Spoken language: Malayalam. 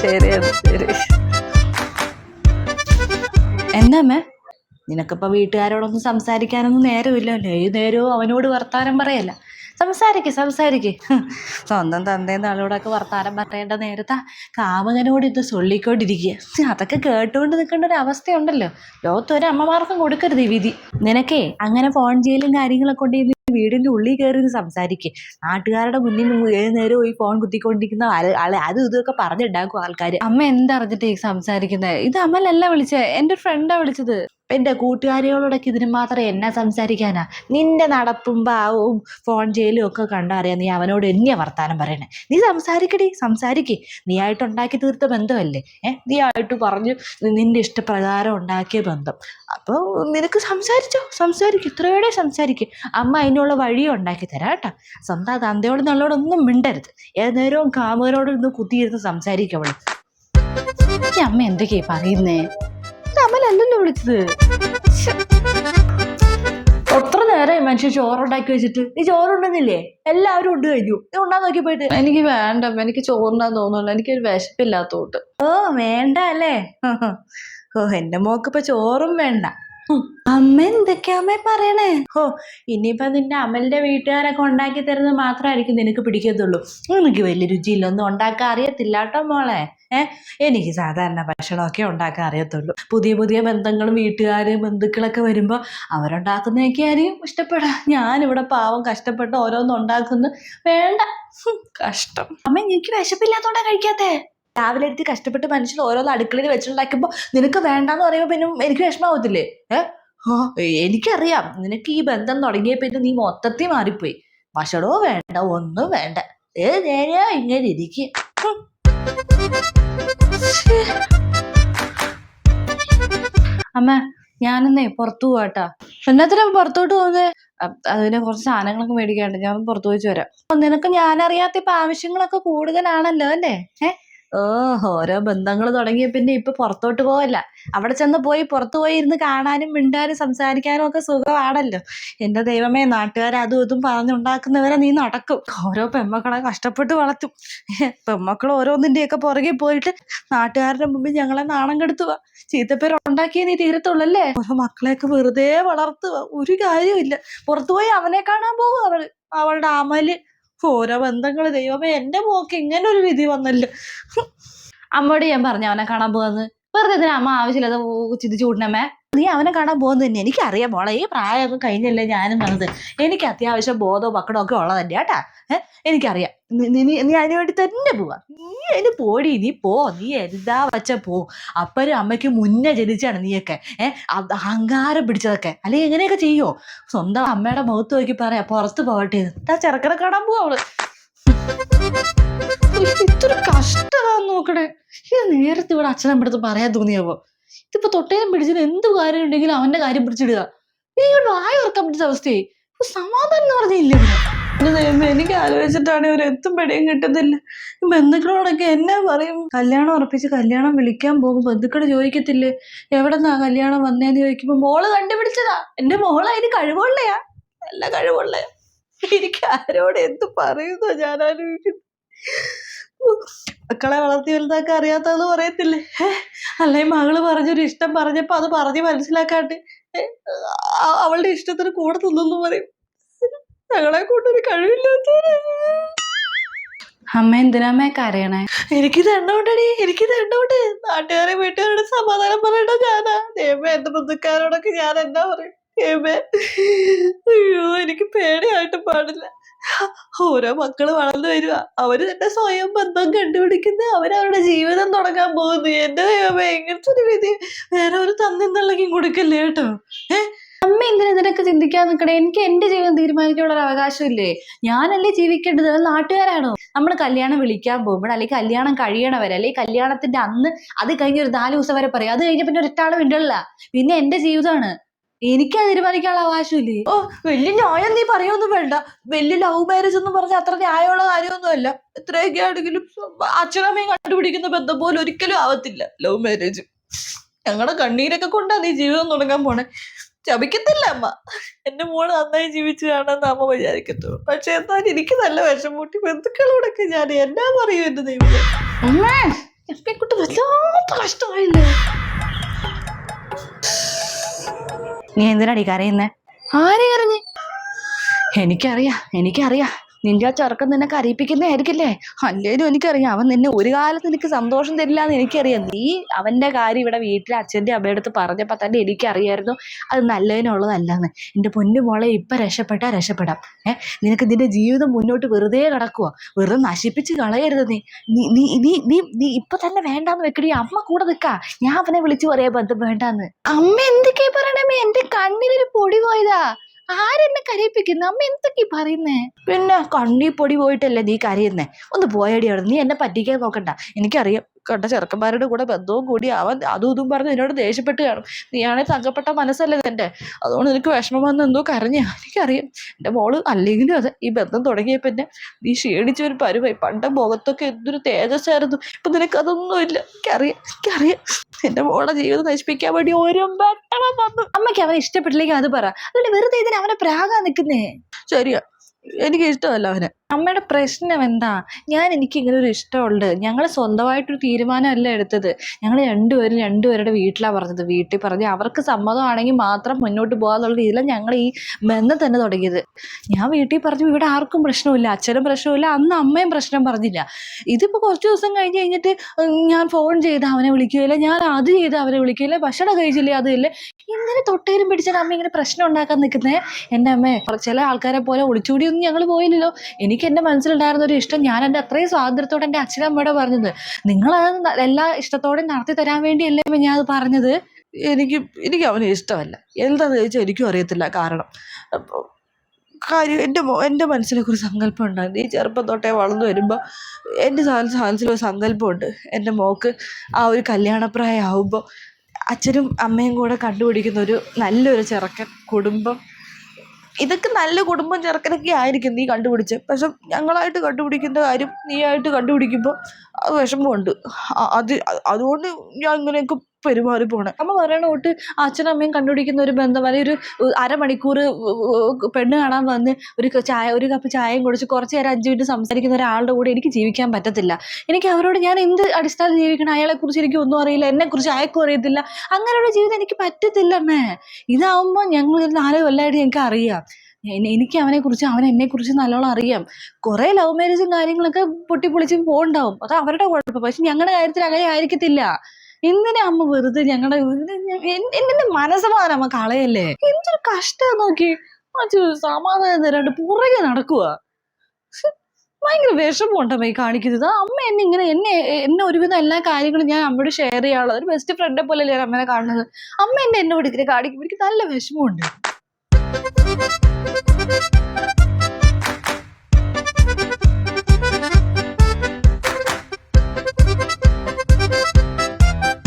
ശരി ശരി. എന്താ അമ്മേ? നിനക്കിപ്പോ വീട്ടുകാരോടൊന്നും സംസാരിക്കാനൊന്നും നേരമില്ലല്ലോ? ഏത് നേരവും അവനോട് വർത്താനം പറയല്ല. സംസാരിക്ക് സംസാരിക്ക്. സ്വന്തം തന്തേന്ന് ആളോടൊക്കെ വർത്താനം പറയേണ്ട നേരത്തെ കാമകനോട് ഇത് ചൊല്ലിക്കൊണ്ടിരിക്കുക അതൊക്കെ കേട്ടുകൊണ്ട് നിൽക്കേണ്ട ഒരു അവസ്ഥയുണ്ടല്ലോ. ലോകത്തൊരു അമ്മമാർക്കും കൊടുക്കരുത് ഈ വിധി. നിനക്കേ അങ്ങനെ ഫോൺ ചെയ്യലും കാര്യങ്ങളൊക്കെ ഇരുന്ന് വീടിന്റെ ഉള്ളിൽ കയറി ഇത് സംസാരിക്കുക നാട്ടുകാരുടെ മുന്നിൽ ഏത് നേരം ഈ ഫോൺ കുത്തിക്കൊണ്ടിരിക്കുന്ന ആൾ അത് ഇതൊക്കെ പറഞ്ഞുണ്ടാക്കും ആൾക്കാർ അമ്മ എന്തറിഞ്ഞിട്ട് ഈ സംസാരിക്കുന്നത് ഇത് അമ്മലല്ല വിളിച്ചത് എന്റെ ഫ്രണ്ടാ വിളിച്ചത്. എന്റെ കൂട്ടുകാരികളോടൊക്കെ ഇതിന് മാത്രം എന്നെ സംസാരിക്കാനാ? നിന്റെ നടപ്പും ഭാവവും ഫോൺ ചെയ്യലും ഒക്കെ കണ്ടറിയാം നീ അവനോട് എന്നെയാ വർത്താനം പറയണേ. നീ സംസാരിക്കടി സംസാരിക്കേ. നീ ആയിട്ട് ഉണ്ടാക്കി തീർത്ത ബന്ധമല്ലേ? ഏഹ് നീ ആയിട്ട് പറഞ്ഞു നിന്റെ ഇഷ്ടപ്രകാരം ഉണ്ടാക്കിയ ബന്ധം. അപ്പോൾ നിനക്ക് സംസാരിച്ചോ? സംസാരിക്കും. ഇത്രയോടെ സംസാരിക്കും. അമ്മ അതിനുള്ള വഴിയും ഉണ്ടാക്കി തരാം കേട്ടോ. സ്വന്തം തന്തയോട് നല്ലോടൊന്നും മിണ്ടരുത്. ഏത് നേരവും കാമുകനോട് ഇന്ന് കുത്തിയിരുന്ന് സംസാരിക്കും ഈ അമ്മ എന്തൊക്കെയാ പറയുന്നേ? വിളിച്ചത്? എത്ര നേരമായി മനുഷ്യൻ ചോറുണ്ടാക്കി വെച്ചിട്ട്. നീ ചോറുണ്ടെന്നില്ലേ? എല്ലാവരും ഉണ്ട് കഴിഞ്ഞു. നീ ഉണ്ടാ നോക്കി പോയിട്ട് എനിക്ക് വേണ്ട. എനിക്ക് ചോറുണ്ടാന്ന് തോന്നുന്നില്ല. എനിക്കൊരു വിശപ്പില്ലാത്തോട്ട് ഓ വേണ്ട അല്ലേ? ഓ എന്റെ മോക്ക് ഇപ്പൊ ചോറും വേണ്ട. അമ്മ എന്തൊക്കെയാ അമ്മ പറയണേ? ഓ ഇനിയിപ്പൊ നിന്റെ അമലിന്റെ വീട്ടുകാരൊക്കെ ഉണ്ടാക്കി തരുന്നത് മാത്രമായിരിക്കും നിനക്ക് പിടിക്കത്തുള്ളൂ. നിനക്ക് വലിയ രുചിയില്ല ഒന്നും ഉണ്ടാക്കാൻ അറിയത്തില്ല കേട്ടോ മോളെ. എനിക്ക് സാധാരണ ഭക്ഷണമൊക്കെ ഉണ്ടാക്കാൻ അറിയത്തുള്ളൂ. പുതിയ പുതിയ ബന്ധങ്ങളും വീട്ടുകാർ ബന്ധുക്കളൊക്കെ വരുമ്പോൾ അവരുണ്ടാക്കുന്നതൊക്കെ ആയിരിക്കും ഇഷ്ടപ്പെടാം. ഞാനിവിടെ പാവം കഷ്ടപ്പെട്ട് ഓരോന്നും ഉണ്ടാക്കുന്നു. വേണ്ട. കഷ്ടം. അമ്മ എനിക്ക് വിശപ്പില്ലാത്തോണ്ടാ കഴിക്കാത്തേ? രാവിലെ എടുത്ത് കഷ്ടപ്പെട്ട് മനുഷ്യൻ ഓരോന്ന് അടുക്കളയിൽ വെച്ചുണ്ടാക്കുമ്പോൾ നിനക്ക് വേണ്ടാന്ന് പറയുമ്പോൾ പിന്നെ എനിക്ക് വിഷമാവത്തില്ലേ? ഏഹ് എനിക്കറിയാം. നിനക്ക് ഈ ബന്ധം തുടങ്ങിയ പിന്നെ നീ മൊത്തത്തിൽ മാറിപ്പോയി. ഭക്ഷണവും വേണ്ട ഒന്നും വേണ്ട. ഏത് നേരെയാ ഇങ്ങനെ ഇരിക്കുക അമ്മ ഞാനെന്നേ പുറത്തു പോവാട്ടാ എന്നാത്തിനാ പുറത്തോട്ട് പോകുന്നത് അതിന് കുറച്ച് സാധനങ്ങളൊക്കെ മേടിക്കാണ്ട് ഞാൻ പുറത്തു പോയിച്ച് വരാം. നിനക്ക് ഞാനറിയാത്ത ഇപ്പൊ ആവശ്യങ്ങളൊക്കെ കൂടുതലാണല്ലോ അല്ലേ? ഏ? ഓ ഓരോ ബന്ധങ്ങൾ തുടങ്ങിയ പിന്നെ ഇപ്പൊ പുറത്തോട്ട് പോവല്ല. അവിടെ ചെന്ന് പോയി പുറത്തു പോയി ഇരുന്ന് കാണാനും മിണ്ടാനും സംസാരിക്കാനും ഒക്കെ സുഖമാണല്ലോ. എന്റെ ദൈവമേ നാട്ടുകാർ അതും ഇതും പറഞ്ഞുണ്ടാക്കുന്നവരെ നീ നടക്കും. ഓരോ പെമ്മക്കളെ കഷ്ടപ്പെട്ട് വളർത്തും. പെമ്മക്കൾ ഓരോന്നിന്റെയൊക്കെ പുറകെ പോയിട്ട് നാട്ടുകാരുടെ മുമ്പിൽ ഞങ്ങളെ നാണം കെടുത്തുക ചീത്തപ്പേര് ഉണ്ടാക്കിയേ നീ തീരത്തുള്ളല്ലേ? ഓരോ മക്കളെയൊക്കെ വെറുതെ വളർത്തുക ഒരു കാര്യമില്ല പുറത്തുപോയി അവനെ കാണാൻ പോകും അവൾ അവളുടെ അമൽ ഓരോ ബന്ധങ്ങൾ ദൈവമേ എന്റെ മോക്ക് ഇങ്ങനെ ഒരു വിധി വന്നല്ലോ. അമ്മയോട് ഞാൻ പറഞ്ഞു അവനെ കാണാൻ പോവാന്ന് വെറുതെ എന്തിനാ? അമ്മ ആവശ്യമില്ലാതെ ചിന്തിച്ചു ചൂടണമേ നീ അവനെ കാണാൻ പോകുന്നത് തന്നെ. എനിക്കറിയാം മോളെ ഈ പ്രായമൊക്കെ കഴിഞ്ഞല്ലേ ഞാനും വന്നത്. എനിക്ക് അത്യാവശ്യം ബോധവും പക്കടവും ഒക്കെ ഉള്ളതല്ലേ കേട്ടാ? ഏഹ് എനിക്കറിയാം. നീ നീ അതിന് വേണ്ടി തന്നെ പോവാ. നീ അതിന് പോടി നീ പോ നീ എന്താ വച്ച പോ. അപ്പനും അമ്മയ്ക്ക് മുന്നേ ജനിച്ചാണ് നീയൊക്കെ. ഏഹ് അഹങ്കാരം പിടിച്ചതൊക്കെ. അല്ലെങ്കിൽ എങ്ങനെയൊക്കെ ചെയ്യോ? സ്വന്തം അമ്മയുടെ മുഖത്ത് നോക്കി പറയാ പുറത്ത് പോകട്ടെ. എന്താ ചെറുക്കനെ കാണാൻ പോവാ അവൾ? ഇത്ര കഷ്ടമാന്ന് നോക്കണേ. ഇത് നേരത്തെ ഇവിടെ അച്ഛനെ അടുത്ത് പറയാൻ തോന്നിയപ്പോ ഇതിപ്പോ തൊട്ടേലും പിടിച്ചത് എന്ത് കാര്യം ഉണ്ടെങ്കിലും അവന്റെ കാര്യം പിടിച്ചിടുക. നീ വായ ഉറക്കാൻ പറ്റുന്ന അവസ്ഥയെ സമാധാനം എന്ന് പറഞ്ഞില്ല എനിക്ക് ആലോചിച്ചിട്ടാണ് ഒരു എത്തും പെടിയും കിട്ടുന്നില്ല. ബന്ധുക്കളോടൊക്കെ എന്നാ പറയും? കല്യാണം ഉറപ്പിച്ച് കല്യാണം വിളിക്കാൻ പോകും ബന്ധുക്കൾ ചോദിക്കത്തില്ലേ? എവിടെന്നാ കല്യാണം വന്നേന്ന് ചോദിക്കുമ്പോ മോൾ കണ്ടുപിടിച്ചതാ. എന്റെ മോൾ അതിന് കഴിവുള്ളയാ. നല്ല കഴിവുള്ളയാ എനിക്ക് ആരോട് എന്ത് പറയുന്നു ഞാൻ ആലോചിക്കുന്നു മക്കളെ വളർത്തി വലുതാക്കാൻ അറിയാത്തതെന്ന് പറയത്തില്ലേ? അല്ലെങ്കിൽ അല്ലെ മകൾ പറഞ്ഞൊരു ഇഷ്ടം പറഞ്ഞപ്പോ അത് പറഞ്ഞ് മനസ്സിലാക്കാണ്ട് അവളുടെ ഇഷ്ടത്തിന് കൂടെ തിന്നു പറയും. ഞങ്ങളെ കൂട്ടൊരു കഴിവില്ലാത്തവരാ. അമ്മ എന്തിനാമ്മ കരയണേ? എനിക്ക് തന്നോണ്ടടി എനിക്ക് തന്നോണ്ട് നാട്ടുകാരെ വീട്ടുകാരോട് സമാധാനം പറയണ്ട ഞാനാ. ദൈവമേ എന്റെ ബന്ധുക്കാരോടൊക്കെ ഞാൻ എന്താ പറയും? ദൈവമേ അയ്യോ എനിക്ക് പേടിയായിട്ട് പാടില്ല. ഓരോ മക്കൾ വളർന്നു വരുക അവർ തന്നെ സ്വയം ബന്ധം കണ്ടുപിടിക്കുന്ന. അവരവരുടെ ജീവിതം തുടങ്ങാൻ പോകുന്നു. എന്റെ ദൈവമേ എങ്ങനത്തെ ഒരു വിധി വേറെ ഒരു തന്നിന്നുള്ളെങ്കിൽ കൊടുക്കല്ലേ കേട്ടോ? ഏ? അമ്മ എന്തിനാ ഇതിനൊക്കെ ചിന്തിക്കാൻ നിൽക്കണേ എനിക്ക് എന്റെ ജീവിതം തീരുമാനിക്കാനുള്ള ഒരു അവകാശമില്ലേ? ഞാനല്ലേ ജീവിക്കേണ്ടത്? അത് നാട്ടുകാരാണോ? നമ്മൾ കല്യാണം വിളിക്കാൻ പോകുമ്പോൾ അല്ലെങ്കിൽ കല്യാണം കഴിയണവരെ അല്ലെങ്കിൽ കല്യാണത്തിന്റെ അന്ന് അത് കഴിഞ്ഞ ഒരു നാല് ദിവസം വരെ പറയും. അത് കഴിഞ്ഞ പിന്നെ ഒരൊറ്റാളും ഉണ്ടല്ല പിന്നെ എന്റെ ജീവിതമാണ്. എനിക്ക് അത് തീരുമാനിക്കാനുള്ള അവകാശമില്ലേ? ഓ വലിയ ന്യായം നീ പറയൊന്നും വേണ്ട. വലിയ ലവ് മാരേജ് എന്ന് പറഞ്ഞാൽ അത്ര ന്യായമുള്ള കാര്യമൊന്നുമല്ല. എത്രയൊക്കെ ആണെങ്കിലും അച്ഛനമ്മയും കണ്ടുപിടിക്കുന്ന ബന്ധം പോലും ഒരിക്കലും ആവത്തില്ല ലവ് മാരേജ് ഞങ്ങളുടെ കണ്ണീരൊക്കെ കൊണ്ടാ നീ ജീവിതം തുടങ്ങാൻ പോണേ. ശപിക്കത്തില്ല അമ്മ. എന്റെ മോൾ നന്നായി ജീവിച്ചു കാണാന്ന് അമ്മ വിചാരിക്കത്തുള്ളൂ. പക്ഷെ എന്നാൽ എനിക്ക് നല്ല വിഷം കൂട്ടി ബന്ധുക്കളോടൊക്കെ ഞാൻ എന്നാ പറയൂ എന്റെ ദൈവം വല്ലാത്ത കഷ്ടമായില്ലേ? നീ എന്തിനാടി കരയുന്നേ? ആരെ കരഞ്ഞേ? എനിക്കറിയാം എനിക്കറിയാം. നിന്റെ ആ ചെറുക്കൻ നിന്നെ കരയിപ്പിക്കുന്നതായിരിക്കില്ലേ അല്ലേലും എനിക്കറിയാം അവൻ നിന്നെ ഒരു കാലത്ത് നിനക്ക് സന്തോഷം തരില്ല എന്ന് എനിക്കറിയാം. നീ അവന്റെ കാര്യം ഇവിടെ വീട്ടിൽ അച്ഛന്റെ അമ്മയുടെ അടുത്ത് പറഞ്ഞപ്പോൾ തന്നെ എനിക്കറിയായിരുന്നു അത് നല്ലതിനുള്ളതല്ലെന്ന്. എന്റെ പൊന്നു മോളെ ഇപ്പം രക്ഷപ്പെട്ടാൽ രക്ഷപ്പെടാം. ഏഹ് നിനക്ക് നിന്റെ ജീവിതം മുന്നോട്ട് വെറുതെ കിടക്കുക വെറുതെ നശിപ്പിച്ച് കളയരുത് നീ. നീ നീ നീ നീ ഇപ്പൊ തന്നെ വേണ്ടാന്ന് വെക്കടി. അമ്മ കൂടെ നിൽക്കാ. ഞാൻ അവനെ വിളിച്ചു പറയാ ബന്ധം വേണ്ടാന്ന്. അമ്മ എന്തൊക്കെയാ പറയണമേ എന്റെ കണ്ണിലൊരു പൊടി പോയതാ. ആരെന്നെ കരയിപ്പിക്കുന്നു? അമ്മ എന്തൊക്കെയാ പറയുന്നേ? പിന്നെ കണ്ണീ പൊടി പോയിട്ടല്ലേ നീ കരയുന്നേ? ഒന്ന് പോയടി അവിടെ. നീ എന്നെ പറ്റിക്കാൻ നോക്കണ്ട. എനിക്കറിയാം. കണ്ട ചെറുക്കന്മാരുടെ കൂടെ ബന്ധവും കൂടി അവൻ അതും ഇതും പറഞ്ഞ് എന്നോട് ദേഷ്യപ്പെട്ട് കാണും. നീയാണെ തങ്കപ്പെട്ട മനസ്സല്ലേ എന്റെ അതുകൊണ്ട് നിനക്ക് വിഷമം വന്ന് എന്തോ കരഞ്ഞ. എനിക്കറിയാം. എന്റെ മോൾ അല്ലെങ്കിലും അതെ ഈ ബന്ധം തുടങ്ങിയ പിന്നെ നീ ക്ഷീണിച്ച ഒരു പരുവായി. പണ്ട മുഖത്തൊക്കെ എന്തൊരു തേജസ്സായിരുന്നു. ഇപ്പൊ നിനക്ക് അതൊന്നും ഇല്ല. എനിക്കറിയാം. എനിക്കറിയാം. എന്റെ മോളെ ജീവിതം നശിപ്പിക്കാൻ വേണ്ടി ഒരു വെട്ടണം വന്നു. അമ്മയ്ക്ക് അവനെ ഇഷ്ടപ്പെട്ടില്ലെങ്കിൽ അത് പറ. അതുകൊണ്ട് വെറുതെ ഇതിന് അവനെ പ്രാകാൻ നിൽക്കുന്നേ ശരിയാ. എനിക്ക് ഇഷ്ടമല്ല അവനെ. അമ്മയുടെ പ്രശ്നം എന്താ? ഞാൻ എനിക്ക് ഇങ്ങനെ ഒരു ഇഷ്ടമുണ്ട്. ഞങ്ങൾ സ്വന്തമായിട്ടൊരു തീരുമാനമല്ല എടുത്തത്. ഞങ്ങൾ രണ്ടുപേരും രണ്ടുപേരുടെ വീട്ടിലാണ് പറഞ്ഞത്. വീട്ടിൽ പറഞ്ഞ് അവർക്ക് സമ്മതമാണെങ്കിൽ മാത്രം മുന്നോട്ട് പോകാന്നുള്ള രീതിയിലാണ് ഞങ്ങൾ ഈ ബന്ധം തന്നെ തുടങ്ങിയത്. ഞാൻ വീട്ടിൽ പറഞ്ഞു ഇവിടെ ആർക്കും പ്രശ്നമില്ല അച്ഛനും പ്രശ്നമില്ല അന്ന് അമ്മയും പ്രശ്നം പറഞ്ഞില്ല. ഇതിപ്പോൾ കുറച്ച് ദിവസം കഴിഞ്ഞ് കഴിഞ്ഞിട്ട് ഞാൻ ഫോൺ ചെയ്ത് അവനെ വിളിക്കുകയില്ല ഞാൻ അത് ചെയ്ത് അവനെ വിളിക്കുകയില്ല ഭക്ഷണം കഴിച്ചില്ലേ അതില്ല ഇങ്ങനെ തൊട്ടേലും പിടിച്ചാൽ അമ്മ ഇങ്ങനെ പ്രശ്നം ഉണ്ടാക്കാൻ നിൽക്കുന്നത് എന്റെ അമ്മേ ചില ആൾക്കാരെ പോലെ ഒളിച്ചുകൂടിയൊന്നും ഞങ്ങൾ പോയില്ലല്ലോ. എനിക്ക് എന്റെ മനസ്സിലുണ്ടായിരുന്ന ഒരു ഇഷ്ടം ഞാൻ എന്റെ അത്രയും സ്വാതന്ത്ര്യത്തോടെ എന്റെ അച്ഛനമ്മയോട് പറഞ്ഞത് നിങ്ങളത് എല്ലാ ഇഷ്ടത്തോടെ നടത്തി തരാൻ വേണ്ടിയല്ലേ ഞാൻ അത് പറഞ്ഞത്? എനിക്ക് എനിക്ക് അവനെ ഇഷ്ടമല്ല. എന്താണെന്ന് ചോദിച്ചാൽ എനിക്കും അറിയത്തില്ല കാരണം. കാര്യം എന്റെ എന്റെ മനസ്സിലൊക്കെ സങ്കല്പം ഉണ്ടായിരുന്നു. ഈ ചെറുപ്പം തൊട്ടേ വളർന്നു വരുമ്പോൾ എന്റെ മനസ്സിലൊരു സങ്കല്പമുണ്ട്. എന്റെ മോക്ക് ആ ഒരു കല്യാണപ്രായം ആവുമ്പോൾ അച്ഛനും അമ്മയും കൂടെ കണ്ടുപിടിക്കുന്ന ഒരു നല്ലൊരു ചെറുക്കൻ കുടുംബം ഇതൊക്കെ നല്ല കുടുംബം ചെറുക്കനൊക്കെ ആയിരിക്കും നീ കണ്ടുപിടിച്ച്. പക്ഷെ ഞങ്ങളായിട്ട് കണ്ടുപിടിക്കുന്ന കാര്യം നീ ആയിട്ട് കണ്ടുപിടിക്കുമ്പോൾ വിഷമമുണ്ട്. അത് അതുകൊണ്ട് ഞാൻ ഇങ്ങനെയൊക്കെ പെരുമാറി പോണേ. അമ്മ പറയണ തൊട്ട് അച്ഛനും അമ്മയും കണ്ടുപിടിക്കുന്ന ഒരു ബന്ധം അല്ലെങ്കിൽ ഒരു അരമണിക്കൂർ പെണ്ണ് കാണാൻ വന്ന് ഒരു ചായ ഒരു കപ്പ് ചായയും കുടിച്ച് കുറച്ച് നേരം അഞ്ച് മിനിറ്റ് സംസാരിക്കുന്ന ഒരാളുടെ കൂടെ എനിക്ക് ജീവിക്കാൻ പറ്റത്തില്ല. എനിക്ക് അവരോട് ഞാൻ എന്ത് അടിസ്ഥാനം ജീവിക്കണം? അയാളെ കുറിച്ച് എനിക്ക് ഒന്നും അറിയില്ല എന്നെക്കുറിച്ച് കുറിച്ച് അയക്കും അറിയത്തില്ല. അങ്ങനെയുള്ള ജീവിതം എനിക്ക് പറ്റത്തില്ല അമ്മേ. ഇതാവുമ്പോൾ ഞങ്ങൾ നാല് കൊല്ലമായിട്ട് ഞങ്ങൾക്ക് അറിയാം എനിക്ക് അവനെ കുറിച്ച് അവൻ എന്നെ കുറിച്ച് നല്ലോണം അറിയാം. കുറെ ലവ് മാരേജും കാര്യങ്ങളൊക്കെ പൊട്ടിപ്പൊളിച്ച് പോണ്ടാവും. അത് അവരുടെ കുഴപ്പം. പക്ഷെ ഞങ്ങളുടെ കാര്യത്തിൽ അങ്ങനെ ആയിരിക്കത്തില്ല. എന്തിനാ അമ്മ വെറുതെ ഞങ്ങളുടെ എന്റെ മനസ്സമാധാനം അമ്മ കളയല്ലേ? എന്തൊരു കഷ്ടം നോക്കി. അച്ഛ സമാധാനം തരാണ്ട് പുറകെ നടക്കുക ഭയങ്കര വിഷമമുണ്ടമ്മ ഈ കാണിക്കുന്നത്. അമ്മ എന്നെ ഇങ്ങനെ എന്നെ എന്നെ ഒരുവിധം എല്ലാ കാര്യങ്ങളും ഞാൻ അമ്മയോട് ഷെയർ ചെയ്യാനുള്ളത് ഒരു ബെസ്റ്റ് ഫ്രണ്ടെ പോലെ ഞാൻ അമ്മനെ കാണുന്നത്. അമ്മ എന്നെ എന്നോട് ഇതിനെ കാണിക്കുമ്പോൾ എനിക്ക് നല്ല വിഷമമുണ്ട്. Thank you.